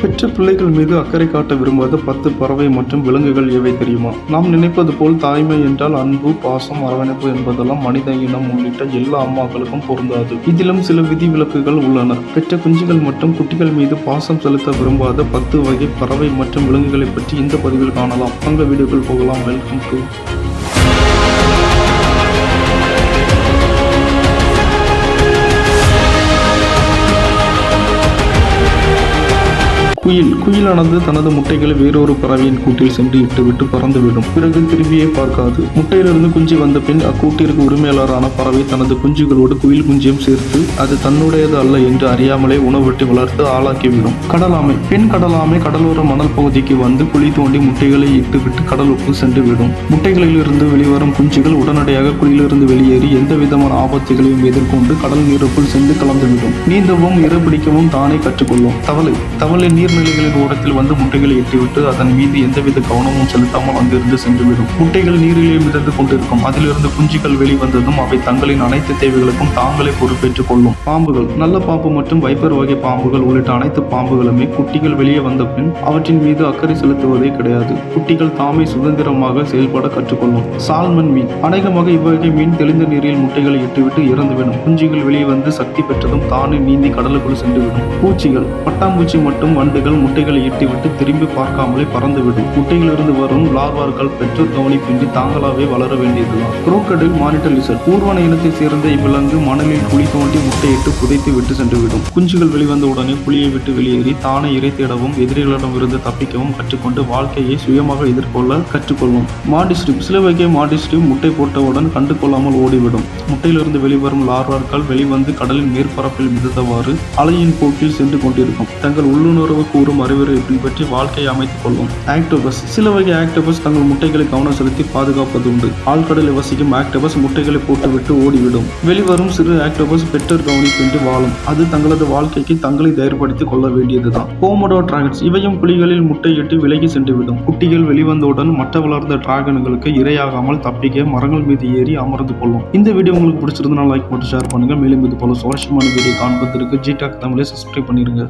பெற்ற பிள்ளைகள் மீது அக்கறை காட்ட விரும்பாத பத்து பறவை மற்றும் விலங்குகள் எவை தெரியுமா? நாம் நினைப்பது போல் தாய்மை என்றால் அன்பு பாசம் அரவணைப்பு என்பதெல்லாம் மனித இனம் உள்ளிட்ட எல்லா அம்மாக்களுக்கும் பொருந்தாது. இதிலும் சில விதிவிலக்குகள் உள்ளன. பெற்ற குஞ்சுகள் மற்றும் குட்டிகள் மீது பாசம் செலுத்த விரும்பாத பத்து வகை பறவை மற்றும் விலங்குகளை பற்றி இந்த பதிவில் காணலாம். அங்க வீடியோக்கள் போகலாம். வெல்கம் டு குயில் குயிலானது தனது முட்டைகளை வேறொரு பறவையின் கூட்டில் சென்று இட்டுவிட்டு பறந்துவிடும் பிறகு திரும்பியே பார்க்காது. முட்டையிலிருந்து குஞ்சு வந்த பின் அக்கூட்டிற்கு உரிமையாளரான பறவை தனது குஞ்சுகளோடு குயில் குஞ்சையும் சேர்த்து அது தன்னுடையது அல்ல என்று அறியாமலே உணவெட்டி வளர்த்து ஆளாக்கிவிடும். கடலாமை பெண் கடலாமை கடலோர மணல் பகுதிக்கு வந்து குழி தோண்டி முட்டைகளை இட்டுவிட்டு கடலுக்குள் சென்று விடும். முட்டைகளிலிருந்து வெளிவரும் குஞ்சுகள் உடனடியாக குழியிலிருந்து வெளியேறி எந்த விதமான ஆபத்துகளையும் எதிர்கொண்டு கடல் நீருக்குள் சென்று கலந்துவிடும். நீந்தவும் இறப்பிடிக்கவும் தானே கற்றுக்கொள்ளும். தவளை. தவளை நீர் நீர்நிலைகளின் ஓரத்தில் வந்து முட்டைகளை எட்டிவிட்டு அதன் மீது எந்தவித கவனமும் செலுத்தாமல் அங்கிருந்து சென்றுவிடும். முட்டைகள் நீரிலே மிதந்து கொண்டிருக்கும். அதிலிருந்து குஞ்சுகள் வெளிவந்ததும் அவை தங்களின் அனைத்து தேவைகளுக்கும் தாங்களே பொறுப்பேற்றுக் கொள்ளும். பாம்புகள். நல்ல பாம்பு மற்றும் வைப்பர் வகை பாம்புகள் உள்ளிட்ட அனைத்து பாம்புகளுமே குட்டிகள் வெளியே வந்த பின் அவற்றின் மீது அக்கறை செலுத்துவதே கிடையாது. குட்டிகள் தாமே சுதந்திரமாக செயல்பட கற்றுக்கொள்ளும். சால்மன் மீன். அநேகமாக இவ்வகை மீன் தெளிந்த நீரில் முட்டைகளை இட்டுவிட்டு இறந்துவிடும். குஞ்சுகள் வெளியே வந்து சக்தி பெற்றதும் தானே நீந்தி கடலுக்குள் சென்றுவிடும். பூச்சிகள். பட்டாம்பூச்சி மற்றும் வண்டுகள் முட்டைகளை இட்டுவிட்டு திரும்பி பார்க்காமலே பறந்துவிடும் முட்டையிலிருந்து வரும் லார்வார்கள் பெற்றோர் கவனிப்பின்றி தாங்களாவே வளர வேண்டியதுதான். குரோக்கடில் மானிட்டர் லிசர்ட் ஊர்வன இனத்தை சேர்ந்த இவ்விலங்கு மணலில் குழி தோண்டி முட்டையிட்டு புதைத்து விட்டு சென்றுவிடும். குஞ்சுகள் வெளிவந்த உடனே புலியை விட்டு வெளியேறி தானே இறை தேடவும் எதிரிகளிடமிருந்து தப்பிக்கவும் கற்றுக்கொண்டு வாழ்க்கையை சுயமாக எதிர்கொள்ள கற்றுக்கொள்ளும் மாடிஸ்ட்ரிப் சில வகை மாடிஸ்ட்ரிப் முட்டை போட்டவுடன் கண்டு கொள்ளாமல் ஓடிவிடும். முட்டையிலிருந்து வெளிவரும் லார்வார்கள் வெளிவந்து கடலின் மேற்பரப்பில் மிதந்தவாறு அலையின் போக்கில் சென்று கொண்டிருக்கும். தங்கள் உள்ளுணர்வு கூறும் அறிவுரை பின்பற்றி வாழ்க்கையை அமைத்துக் கொள்ளும் ஆக்டோபஸ். சில வகை ஆக்டோபஸ் தங்கள் முட்டைகளை கவனம் செலுத்தி பாதுகாப்பது உண்டு. ஆழ்கடலில் வசிக்கும் ஆக்டோபஸ் முட்டைகளை போட்டுவிட்டு ஓடிவிடும். வெளிவரும் சிறு ஆக்டோபஸ் பெற்றோர் கவனிப்பின்றி வாழும். அது தங்களது வாழ்க்கைக்கு தங்களை தயார்படுத்திக் கொள்ள வேண்டியதுதான். Komodo dragons. இவையும் புலிகளில் முட்டையிட்டு விலகி சென்றுவிடும். குட்டிகள் வெளிவந்தவுடன் மற்ற வளர்ந்த டிராகன்களுக்கு இரையாகாமல் தப்பிக்க மரங்கள் மீது ஏறி அமர்ந்து கொள்ளும். இந்த வீடியோ உங்களுக்கு பிடிச்சிருந்தா லைக் போட்டு ஷேர் பண்ணுங்க. மேலும் இது போல சுவாரஸ்யமான வீடியோ காண்பதற்கு ஜிடாக் தமிழை சப்ஸ்கிரைப் பண்ணிருங்க.